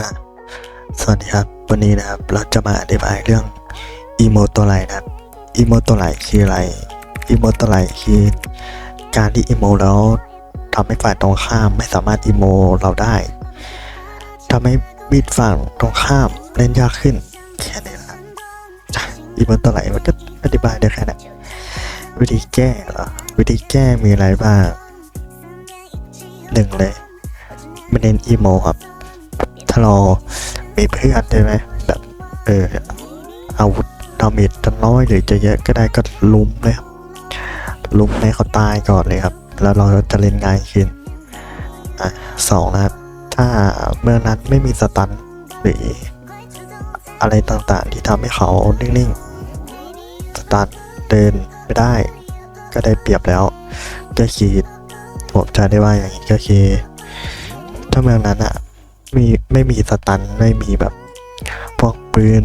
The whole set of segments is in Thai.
นะสวัสดีครับ วันนี้นะครับเราจะมาอธิบายเรื่องอีโมตัวไหลนะครับอีโมตัวไหลคืออะไรอีโมตัวไหลคือการที่อีโมแล้วทำให้ฝ่ายตรงข้ามไม่สามารถอีโมเราได้ทำให้มีดฝั่งตรงข้ามเล่นยากขึ้นแค่นี้นะครับอีโมตัวไหลมันก็อธิบายได้แค่นั้นวิธีแก้เหรอวิธีแก้มีอะไรบ้างหนึ่งเลยไม่เน้นอีโมครับ ถ้าเรามีเพื่อนใช่ไหมแบบเอออาวุธดาเมจจะน้อยหรือจะเยอะก็ได้ก็ลุมเลยครับลุมให้เขาตายก่อนเลยครับ แล้วเราจะเล่นง่ายขึ้นอะสองนะครับ ถ้าเมื่อนั้นไม่มีสตันหรืออะไรต่างๆ ที่ทำให้เขานิ่งๆสตันเดินไม่ได้ ก็ได้เปรียบแล้วก็คือผมจะได้ว่าอย่างนี้ก็คือถ้าเมืองนั้นอะ มีไม่มีสตันไม่มีแบบพวกปืน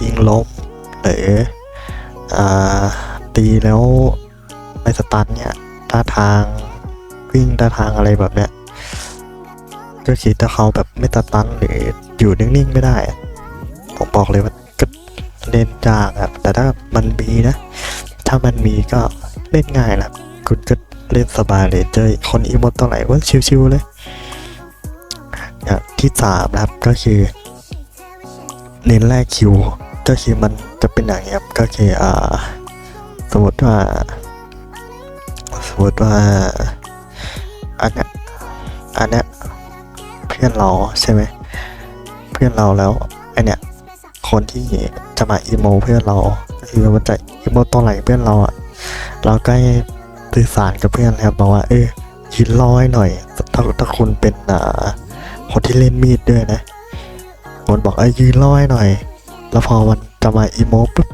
ยิงล้มหรืออ่าตีแล้วไม่สตันเนี่ยท่าทางวิ่งท่าทางอะไรแบบเนี้ยก็คิดถ้าเขาแบบไม่สตันหรืออยู่นิ่งๆไม่ได้ผมบอกเลยว่าก็เล่นยากครับแต่ถ้ามันมีนะ ถ้ามันมีก็เล่นง่ายแหละคุณก็เล่นสบายเลยเจอคนอีโมตตัวไหนว่าชิวๆเลย อย่างที่สามนะครับก็คือเน้นแรกคิวก็คือมันจะเป็นอย่างนี้ครับก็คืออ่าสมมติว่าสมมติว่าอันเนี้ยอันเนี้ยเพื่อนเราใช่ไหมเพื่อนเราแล้วไอเนี้ยคนที่จะมาอีโมเพื่อนเราก็คือมันจะอีโมตัวไหนเพื่อนเราอะเราก็ให้สื่อสารกับเพื่อนนะครับบอกว่าเออยืนรอให้หน่อยถ้าถ้าคุณเป็นอ่า คนที่เล่นมีดด้วยนะคนบอกไอ้ยืนรอให้หน่อย แล้วพอมันจะมาอีโมปุ๊บ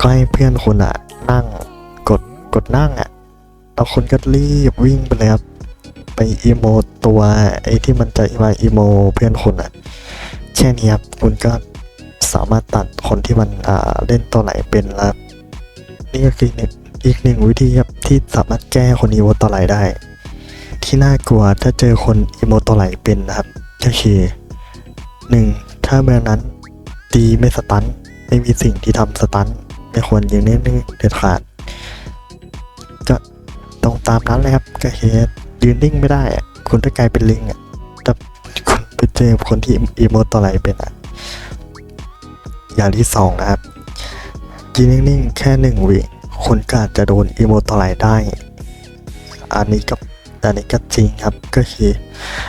ก็ให้เพื่อนคุณอะนั่งกดกดนั่งอะแล้วคุณก็รีบวิ่งไปเลยครับไปอีโมตัวไอ้ที่มันจะมาอีโมเพื่อนคุณอะแค่นี้ครับคุณก็สามารถตัดคนที่มันอ่าเล่นตัวไหนเป็นแล้วนี่ก็คือหนึ่งอีกหนึ่งวิธีครับที่สามารถแก้คนอีโมตัวไหนได้ ที่น่ากลัวถ้าเจอคนอีโมตัวไหลเป็นนะครับก็คือหนึ่งถ้าเมื่อนั้นตีไม่สตันไม่มีสิ่งที่ทำสตันไม่ควรยิงเน้นๆเด็ดขาดก็ตรงตามนั้นเลยครับก็คือยืนนิ่งไม่ได้ คุณจะกลายเป็นลิงอะคุณไปเจอคนที่อีโมตัวไหลเป็นอะอย่างที่สองนะครับยืนนิ่งๆแค่หนึ่งวิคุณก็อาจจะโดนอีโมตัวไหลได้ อันนี้ก็ แต่นี่ก็จริงครับก็คือ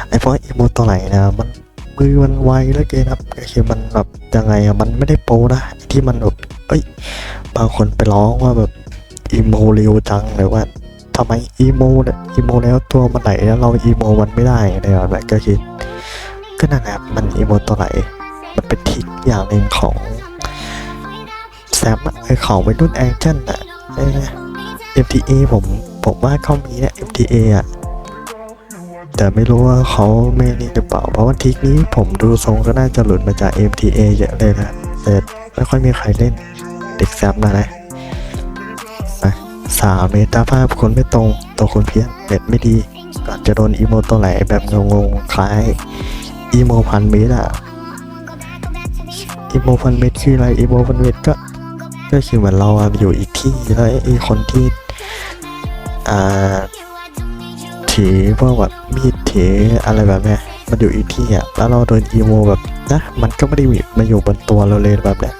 ไอ้พวกอีโมตัวไหนนะมันมือมันไวแล้วเกินครับก็คือมันแบบยังไงอะมันไม่ได้โปรนะที่มันแบบเอ้ยบางคนไปร้องว่าแบบอีโมเร็วจังหรือว่าทำไมอีโมเนี่ยอีโมแล้วตัวมันไหนแล้วเราอีโมมันไม่ได้อะไรแบบนั้ก็คือก็นั่นแหละมันอีโมตัวไหนมันเป็นทริกอย่างหนึ่งของแซมอะไอของวัยรุ่นแองเจิลอะเออ MTA ผมผมว่าเขามีนะ MTA อะ แต่ไม่รู้ว่าเขาไม่นี่หรือเปล่า เพราะว่าทิกนี้ผมดูทรงก็น่าจะหลุดมาจาก MTA เยอะเลยนะแต่ไม่ค่อยมีใครเล่นเด็กแซมนะนะสามเมตาภาพคนไม่ตรงตัวคนเพี้ยนเน็ตไม่ดีก็จะโดนอีโมตัวไหลแบบงงๆคล้ายอีโมพันเมตรอะอีโมพันเมตรคืออะไรอีโมพันเมตรก็ก็คือเหมือนเราอะอยู่อีกที่แล้วไอ้คนที่อ่า ถือพวกแบบมีดถืออะไรแบบนี้มันอยู่อีกที่อะแล้วเราโดนอีโมแบบนะมันก็ไม่ได้มาอยู่บนตัวเราเลยแบบเนี้ย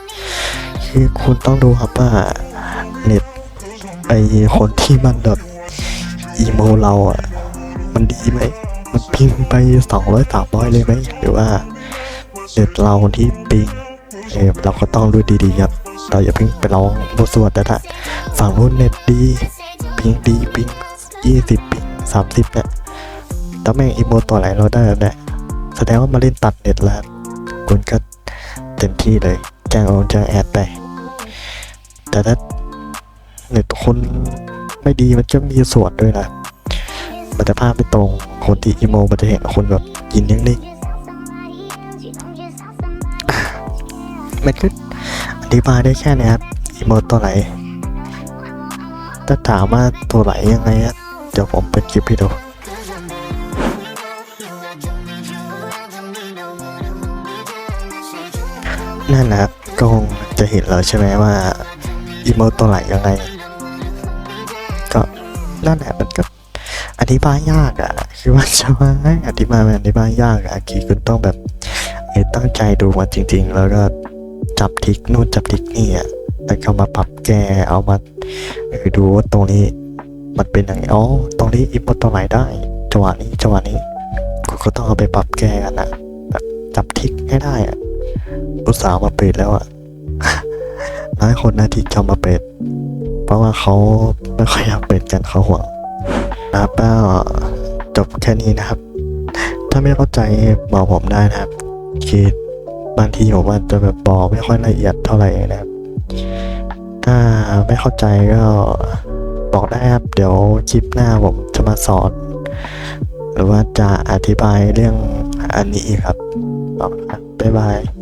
คือคุณต้องดูครับว่าเน็ตไอคนที่มันแบบอีโมเราอะมันดีไหมมันพิมพ์ไปสองร้อยสามร้อยเลยไหมหรือว่าเน็ตเราที่ปิงเออเราก็ต้องดูดีๆครับเราอย่าเพิ่งไปร้องบทสวดแต่ถ้าฝั่งนู้นเน็ตดี ปิงดีปิงยี่สิบปิง สามสิบเนี่ยแต่แม่งอีโมตัวไหนเราได้แบบเนี้ยแสดงว่ามาเล่นตัดเน็ตแล้วคุณก็เต็มที่เลยแจ้งองแจ้งแอดไป แต่ถ้าเน็ตคนไม่ดีมันจะมีส่วนด้วยนะมันจะภาพไม่ตรงคนที่อีโมมันจะเห็นคนแบบยินนิ่งๆมันก็อธิบายได้แค่นี้ครับอีโมตัวไหนถ้าถามว่าตัวไหนยังไงอะ ดี๋ยวผมเป็นคลิปให้ดูนั่นนะครับก็คงจะเห็นแล้วใช่ไหมว่าอีโมตัวไหนยังไง ก็นั่นแหละมันก็อธิบายยากอะคือว่าจะว่าอธิบายมันอธิบายยากอะคือคุณต้องแบบเอ้ยตั้งใจดูมาจริง ๆ แล้วก็จับทิกนู่นจับทิกนี่อะแล้วก็มาปรับแก้เอามาดูว่าตรงนี้ มันเป็นอย่างนี้อ๋อตรงนี้อีโมตัวไหนได้จังหวะนี้จังหวะนี้คุณก็ต้องเอาไปปรับแก้กันนะแบบจับทิกให้ได้อะอุตสาห์มาเปิดแล้วอะหลายคนนะที่จะมาเปิดเพราะว่าเขาไม่ค่อยอยากเปิดกันเขาห่วงนะครับก็จบแค่นี้นะครับ ถ้าไม่เข้าใจบอกผมได้นะครับคือบางทีผมอาจจะแบบบอกไม่ค่อยละเอียดเท่าไหร่นะครับ ถ้าไม่เข้าใจก็ บอกได้ครับ เดี๋ยวคลิปหน้าผมจะมาสอน หรือว่าจะอธิบายเรื่องอันนี้ครับบอกครับบ๊ายบาย